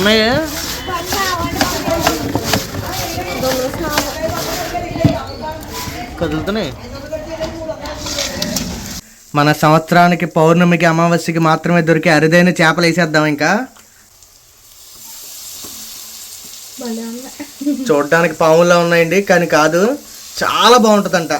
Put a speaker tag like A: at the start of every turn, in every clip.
A: ఉన్నాయి? కదులుతున్నాయి. మన సంవత్సరానికి పౌర్ణమికి అమావాస్యకి మాత్రమే దొరికే అరుదైన చేపలు వేసేద్దాం ఇంకా. చూడడానికి పాములా ఉన్నాయండి కానీ కాదు చాలా బాగుంటుందంట.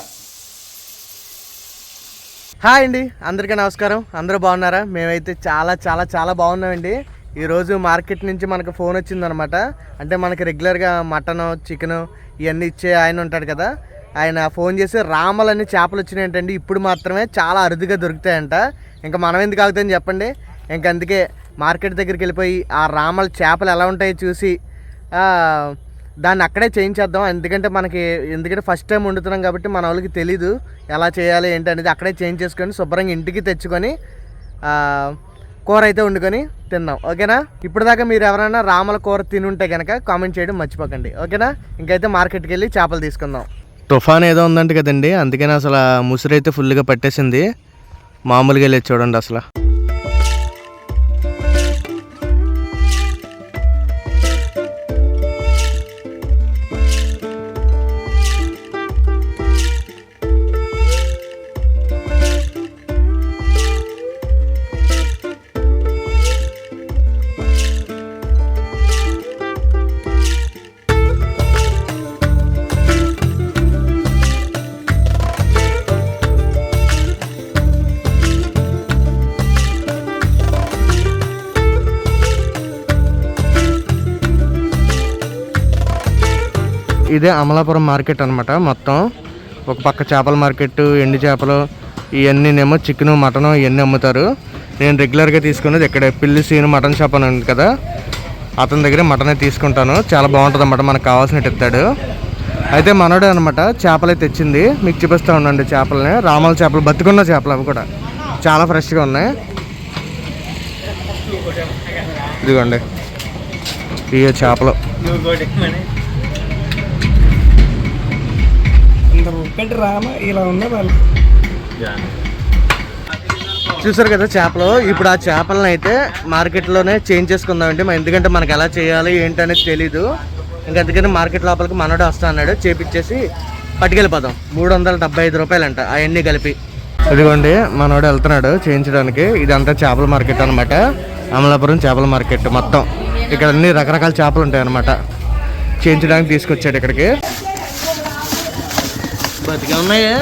A: హాయ్ అండి అందరికీ నమస్కారం. అందరూ బాగున్నారా? మేమైతే చాలా చాలా చాలా బాగున్నామండి. ఈరోజు మార్కెట్ నుంచి మనకు ఫోన్ వచ్చిందనమాట. అంటే మనకి రెగ్యులర్గా మటను చికెను ఇవన్నీ ఇచ్చే ఆయన ఉంటాడు కదా. ఆయన ఫోన్ చేసి రామలని చేపలు వచ్చినాయంటండి ఇప్పుడు మాత్రమే చాలా అరుదుగా దొరుకుతాయంట. ఇంకా మనం ఎందుకు ఆగుతాయని చెప్పండి. ఇంక అందుకే మార్కెట్ దగ్గరికి వెళ్ళిపోయి ఆ రామల చేపలు ఎలా ఉంటాయో చూసి దాన్ని అక్కడే చేయించేద్దాం. ఎందుకంటే మనకి ఎందుకంటే ఫస్ట్ టైం వండుతున్నాం కాబట్టి మన వాళ్ళకి తెలీదు ఎలా చేయాలి ఏంటి అనేది అక్కడే చేంజ్ చేసుకొని శుభ్రంగా ఇంటికి తెచ్చుకొని కూర అయితే వండుకొని తిన్నాం. ఓకేనా? ఇప్పుడు దాకా మీరు ఎవరైనా రామల కూర తినుంటే కనుక కామెంట్ చేయడం మర్చిపోకండి. ఓకేనా? ఇంకైతే మార్కెట్కి వెళ్ళి చేపలు తీసుకుందాం. తుఫాన్ ఏదో ఉందంట కదండి. అందుకని అసలు ముసురు అయితే ఫుల్గా పట్టేసింది. మామూలుగా వెళ్ళి చూడండి అసలు. ఇదే అమలాపురం మార్కెట్ అనమాట మొత్తం. ఒక పక్క చేపల మార్కెట్ ఎండు చేపలు ఇవన్నీనేమో చికెను మటన్ ఇవన్నీ అమ్ముతారు. నేను రెగ్యులర్గా తీసుకునేది ఇక్కడ పిల్లి సీను మటన్ షాప్ అని ఉంది కదా. అతని దగ్గర మటనే తీసుకుంటాను. చాలా బాగుంటుంది అన్నమాట మనకు కావాల్సినట్టు ఇస్తాడు అయితే మనోడే అనమాట చేపలు అయితే తెచ్చింది. మీకు చూపిస్తూ ఉండండి చేపలని. రామల చేపలు బతుకున్న చేపలు అవి కూడా. చాలా ఫ్రెష్గా ఉన్నాయి. ఇదిగోండి. ఇవి చేపలు.
B: ఇంత ఒక్కటి రామ ఇలా ఉన్న వాళ్ళు
A: చూసారు కదా చేపలు? ఇప్పుడు ఆ చేపలను అయితే మార్కెట్లోనే చేంజ్ చేసుకుందామండి. ఎందుకంటే మనకు ఎలా చేయాలి ఏంటి అనేది తెలీదు. ఇంకా అందుకని మార్కెట్ లోపలికి మనోడు వస్తా అన్నాడు. చేపిచ్చేసి పట్టుకెళ్ళిపోదాం. మూడు వందల డెబ్బై ఐదు రూపాయలంట. అవన్నీ కలిపి. ఇదిగోండి మనోడు వెళ్తున్నాడు చేయించడానికి. ఇదంతా చేపల మార్కెట్ అనమాట అమలాపురం చేపల మార్కెట్ మొత్తం. ఇక్కడ అన్ని రకరకాల చేపలు ఉంటాయి అనమాట చేయించడానికి తీసుకొచ్చాడు ఇక్కడికి. బతిగా ఉన్నాయా?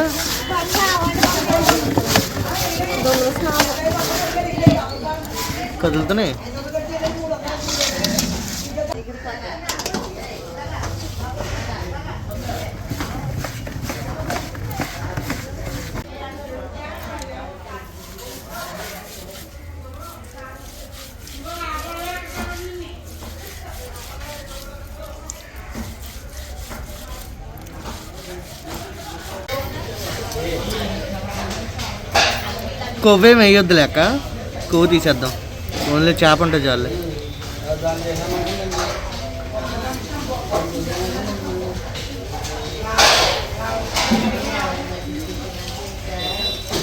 A: కదులుతున్నాయి. కొవ్వేం వేయొద్దు లేక కొవ్వు తీసేద్దాం. ఓన్లీ చేప ఉంటే చాలు.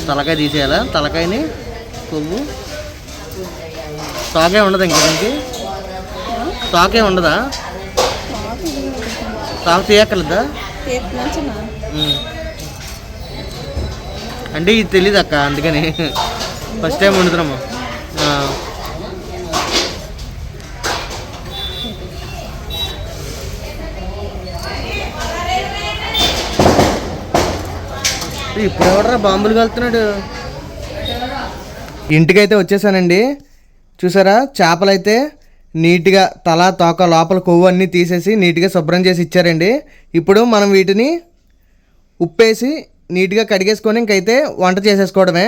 A: తలకాయ తీసేయాలా? తలకాయని కొవ్వు. తోకే ఉండదు ఇంక దీనికి? తోకే ఉండదా? తోక తీయక్కర్లేదా. అంటే ఇది తెలీదు అక్క అందుకని. ఫస్ట్ టైం వండుతున్నాము. ఇప్పుడు ఎవడరా బాంబులు కలుతున్నాడు? ఇంటికైతే వచ్చేసానండి. చూసారా? చేపలైతే నీట్గా తల తోక లోపల కొవ్వు అన్నీ తీసేసి నీట్గా శుభ్రం చేసి ఇచ్చారండి. ఇప్పుడు మనం వీటిని ఉప్పేసి నీట్గా కడిగేసుకొని ఇంకైతే వంట చేసేసుకోవడమే.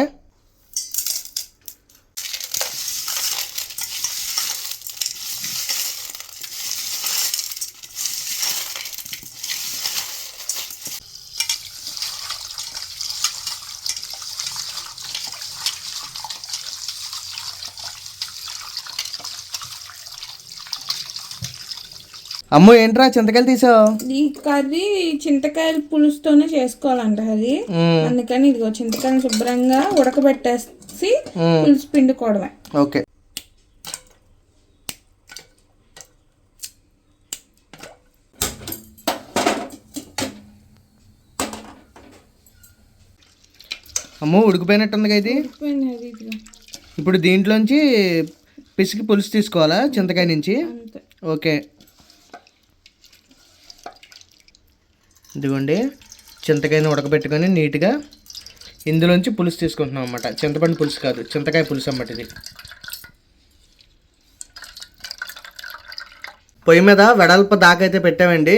A: అమ్మో ఏంట్రా చింతకాయలు తీసావు?
C: ఈ కర్రీ చింతకాయలు పులుసుతోనే చేసుకోవాలంట అది అందుకని ఇదిగో చింతకాయలు శుభ్రంగా ఉడకబెట్టేసి పులుసు పిండుకోవడమే.
A: ఓకే. అమ్మో ఉడికిపోయినట్టుందిగా ఇది. ఇప్పుడు దీంట్లోంచి పిసికి పులుసు తీసుకోవాలా చింతకాయ నుంచి? ఓకే. ఇదిగోండి చింతకాయని ఉడకబెట్టుకొని నీట్గా ఇందులోంచి పులుసు తీసుకుంటున్నాం అన్నమాట. చింతపండు పులుసు కాదు చింతకాయ పులుసు అన్నమాట ఇది. పొయ్యి మీద వెడల్పు దాకా అయితే పెట్టామండి.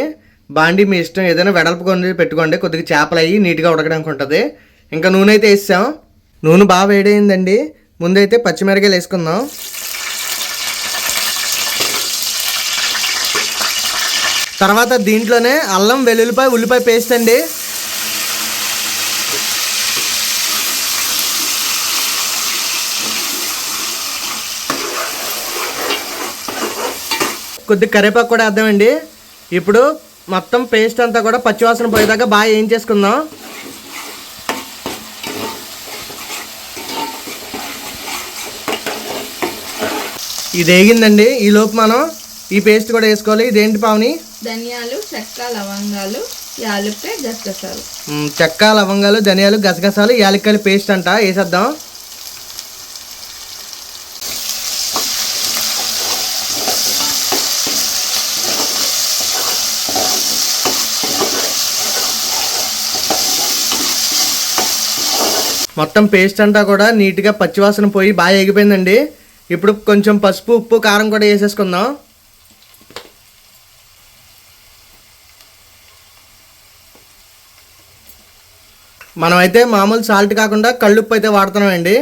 A: బాండి మీ ఇష్టం ఏదైనా వెడల్పు కొన్ని పెట్టుకోండి. కొద్దిగా చేపలు అయ్యి నీట్గా ఉడకడానికి ఉంటుంది. ఇంకా నూనె అయితే వేసాం. నూనె బాగా వేడైందండి. ముందైతే పచ్చిమిరకాయలు వేసుకుందాం. తర్వాత దీంట్లోనే అల్లం వెల్లుల్లిపాయ ఉల్లిపాయ పేస్ట్ అండి. కొద్దిగా కరివేపాకు కూడా వేద్దామండి. ఇప్పుడు మొత్తం పేస్ట్ అంతా కూడా పచ్చివాసన పోయేదాకా బాగా ఏం చేసుకుందాం ఇది వేగిందండి. ఈ లోపు మనం ఈ పేస్ట్ కూడా వేసుకోవాలి. ఇదేంటి పావని?
C: ధనియాలు చెక్క లవంగాలు యాలుక్కాయ గసగసాలు.
A: చెక్క లవంగాలు ధనియాలు గసగసాలు యాలక్కాయలు పేస్ట్ అంట. వేసేద్దాం. మొత్తం పేస్ట్ అంతా కూడా నీట్గా పచ్చివాసన పోయి బాగా ఎగిపోయిందండి. ఇప్పుడు కొంచెం పసుపు ఉప్పు కారం కూడా వేసేసుకుందాం. మనమైతే మామూలు సాల్ట్ కాకుండా కళ్ళుప్పు అయితే వాడుతున్నామండి.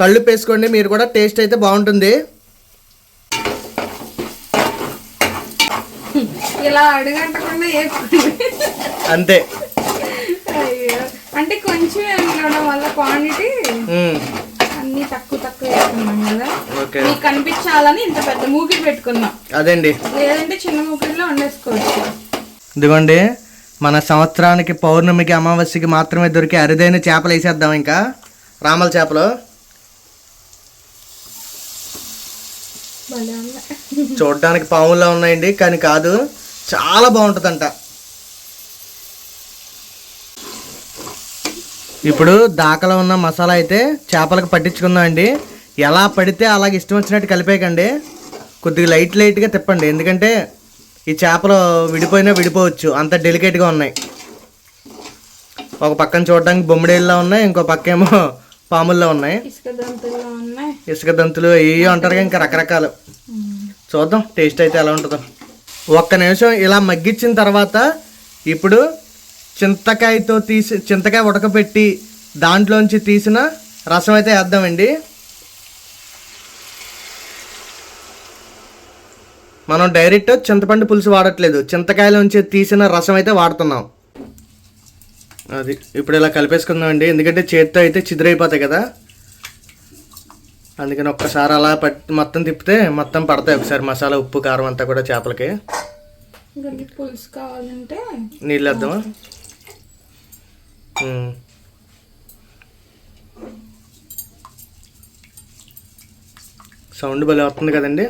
A: కళ్ళుప్పు వేసుకోండి మీరు కూడా టేస్ట్ అయితే బాగుంటుంది.
C: ఇలా అడుగంటకుండా
A: అంతే.
C: అంటే కొంచెం ఉండడం వల్ల క్వాంటిటీ. అన్ని తక్కువ తక్కువ వేసుకున్నాం కదా. మీకు కనిపించాలని ఇంత పెద్ద మూకిడి పెట్టుకున్నాం.
A: అదండి.
C: లేదంటే చిన్న మూకిడిలో వండేసుకోవచ్చు
A: ఇదిగోండి. మన సంవత్సరానికి పౌర్ణమికి అమావాస్యకి మాత్రమే దొరికే అరుదైన చేపలు వేసేద్దాం ఇంకా. రామల చేపలు. చూడడానికి పాములా ఉన్నాయండి కానీ కాదు చాలా బాగుంటుందంట. ఇప్పుడు దాకలో ఉన్న మసాలా అయితే చేపలకు పట్టించుకుందాం అండి. ఎలా పడితే అలాగ ఇష్టం వచ్చినట్టు కలిపేయకండి. కొద్దిగా లైట్ లైట్గా తిప్పండి ఎందుకంటే ఈ చేపలు విడిపోయినా విడిపోవచ్చు. అంత డెలికేట్గా ఉన్నాయి. ఒక పక్కన చూడడానికి బొమ్మిడేళ్ళలో ఉన్నాయి ఇంకో పక్క ఏమో పాముల్లో ఉన్నాయి.
C: ఇసుక
A: దంతులు ఏవి అంటారు ఇంకా రకరకాలు. చూద్దాం టేస్ట్ అయితే ఎలా ఉంటుందో. ఒక్క నిమిషం ఇలా మగ్గించిన తర్వాత ఇప్పుడు చింతకాయతో తీసి చింతకాయ ఉడకపెట్టి దాంట్లోంచి తీసిన రసం అయితే వేద్దామండి. మనం డైరెక్ట్ చింతపండు పులుసు వాడట్లేదు. చింతకాయలోంచి తీసిన రసం అయితే వాడుతున్నాం. అది ఇప్పుడు ఇలా కలిపేసుకుందామండి. ఎందుకంటే చేత్తో అయితే చిదిరైపోతాయి కదా. అందుకని ఒక్కసారి అలా పట్టి మొత్తం తిప్పితే మొత్తం పడతాయి ఒకసారి. మసాలా ఉప్పు కారం అంతా కూడా చేపలకి.
C: పులుసు కావాలంటే
A: నీళ్ళు వేద్దామా. సౌండ్ భలే వస్తుంది కదండి.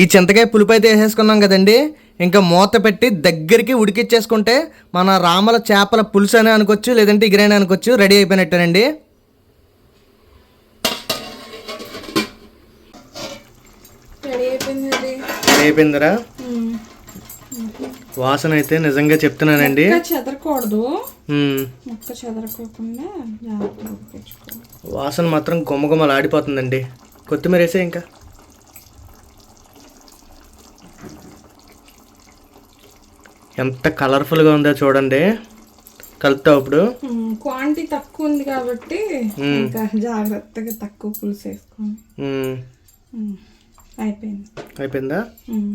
A: ఈ చింతకాయ పులుపు అయితే వేసేసుకున్నాం కదండి. ఇంకా మూత పెట్టి దగ్గరికి ఉడికిచ్చేసుకుంటే మన రామల చేపల పులుసు అని అనుకోవచ్చు లేదంటే ఇగిరైనా అనుకోవచ్చు రెడీ అయిపోయినట్టేనండి. అయిపోయిందిరా. వాసన అయితే నిజంగా చెప్తున్నానండి.
C: చెదరకూడదు. మొక్క చెదరకోకుండా
A: వాసన మాత్రం గుమ్మగుమ్మలు ఆడిపోతుందండి కొత్తిమీర వేసే ఇంకా. ఎంత కలర్ఫుల్గా ఉందో చూడండి. కలుపుతావు ఇప్పుడు?
C: క్వాంటిటీ తక్కువ ఉంది కాబట్టి ఇంకా జాగ్రత్తగా తక్కువ పులుసు వేసుకోండి. అయిపోయింది.
A: అయిపోయిందా?
C: ఉమ్.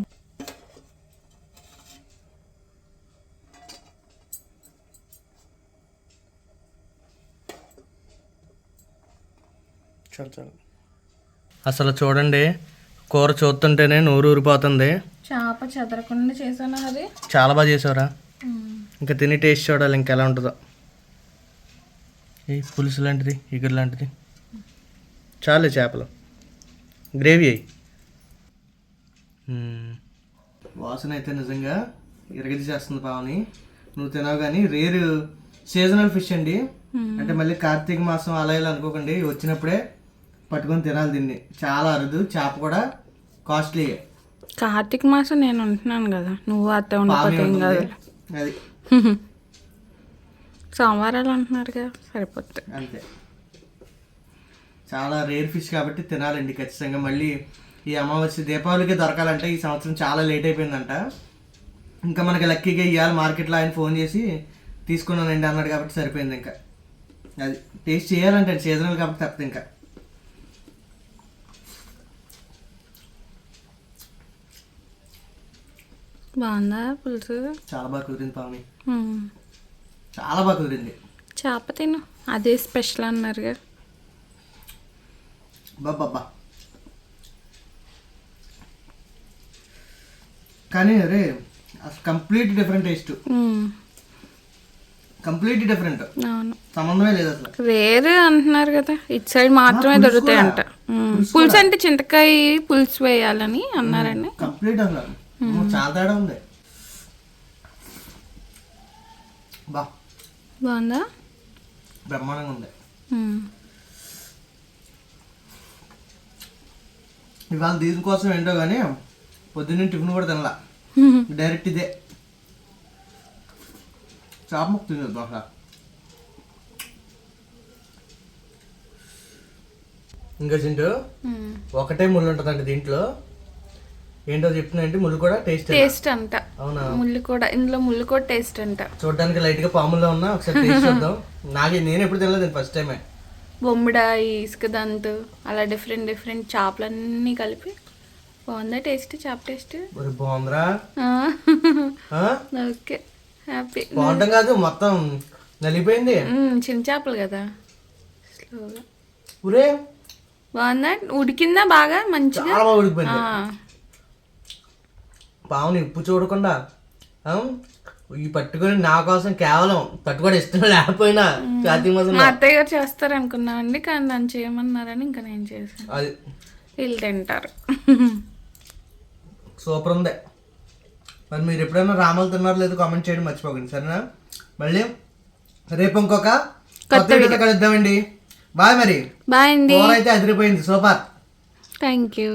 A: చాలు చాలు. అసలు చూడండి కూర చూస్తుంటేనే నోరు ఊరిపోతుంది.
C: చేప చెదరకుండా చేసాను అది?
A: చాలా బాగా చేసావురా ఇంకా తిని టేస్ట్ చూడాలి ఇంకా ఎలా ఉంటుందో. ఏ పులుసు లాంటిది ఇగురు లాంటిది. చాలే చేపలు. గ్రేవీ అయ్యి వాసన అయితే నిజంగా ఇరగది చేస్తుంది పావని. నువ్వు తినవు కానీ రేరు సీజనల్ ఫిష్ అండి. అంటే మళ్ళీ కార్తీక మాసం అలా ఇలా అనుకోకండి. వచ్చినప్పుడే పట్టుకొని తినాలి దీన్ని. చాలా అరుదు. చేప కూడా కాస్ట్లీ
C: కార్తీక మాసం నేను ఉంటున్నాను కదా నువ్వు అత్త ఉండిపోతే ఏం కాదు
A: అది.
C: సోమవారాలు అంటున్నారు కదా సరిపోతుంది.
A: అంతే. చాలా రేర్ ఫిష్ కాబట్టి తినాలండి ఖచ్చితంగా. మళ్ళీ ఈ అమావాస్య దీపావళికి దొరకాలంటే. ఈ సంవత్సరం చాలా లేట్ అయిపోయిందంట. ఇంకా మనకి లక్కీగా ఇవాళ మార్కెట్లో ఆయన ఫోన్ చేసి తీసుకున్నానండి అన్నాడు కాబట్టి సరిపోయింది ఇంకా. అది టేస్ట్ చేయాలంటే సీజనల్ కాబట్టి తప్పదు ఇంకా.
C: బాగుందా పులుసు?
A: చాలా బాగా కుదిరింది పావని. చాలా బాగా కుదిరింది.
C: చేప తిను. అదే స్పెషల్ అన్నారుగా
A: బాబ్బా కానీ అరే complete different taste. Complete different. సంబంధమే లేదు అసలు.
C: వేరే అంటున్నారు కదా ఇటు సైడ్ మాత్రమే దొరుకుతాయి అంట. పులుసు అంటే చింతకాయ పులుసు వేయాలని అన్నారండి.
A: కంప్లీట్ అమ్మో, చాలా తేడా ఉంది. బా.
C: బాగుందా?
A: బ్రహ్మాండంగా ఉంది. ఇవాళ దీనికోసం ఏంటో కానీ పొద్దున్నే టిఫిన్ కూడా తినలా. డైరెక్ట్ ఇదే. చేప ముక్క తినదు ఇంకా చింటూ. ఒకటే ముళ్ళు ఉంటుందండి దీంట్లో. ఏంటో చెప్తున్నా అంటే ముళ్ళు కూడా టేస్ట్
C: టేస్ట్ అంట.
A: అవునా?
C: ముళ్ళు కూడా ఇందులో ముళ్ళు కూడా టేస్ట్ అంట.
A: చూడడానికి లైట్గా పాముల్లో ఉన్నా ఒకసారి టేస్ట్ చూద్దాం. నాకే నేను ఎప్పుడు తినలేదు ఫస్ట్ టైమే
C: బొమ్మిడాయి ఇసుక దంతు అలా డిఫరెంట్ డిఫరెంట్ చేపలన్నీ కలిపి. బాగుందా టేస్ట్ చేప టేస్ట్
A: బాగుందిరా?
C: ఓకే. హ్యాపీ
A: బాగుంటాం కాదు మొత్తం నలిగిపోయింది.
C: చిన్న చేపలు కదా. స్లోగా
A: ఊరే
C: బాగుందా? ఉడికిందా బాగా? మంచిగా?
A: ఉడికిపోయింది. పావుని ఉప్పు చూడకుండా? ఈ పట్టుకొని నా కోసం కేవలం పట్టుకోవడం ఇష్టం లేకపోయినా కార్తీక మాసం
C: మా అత్తయ్య గారు చేస్తారు అనుకున్నామండి కానీ నన్ను చేయమన్నారని ఇంకా నేను చేశాను.
A: అది.
C: వీళ్ళు తింటారు.
A: సూపర్ ఉంది. మరి మీరు ఎప్పుడైనా రామాలు తిన్నారో లేదో కామెంట్ చేయడం మర్చిపోకండి. సరేనా? మళ్ళీ రేపు ఇంకొక కొత్త వీడియోతో కలుద్దామండి. బాయ్ మరి.
C: బాయ్ అండి.
A: అయితే అదిరిపోయింది సూపర్.
C: Thank you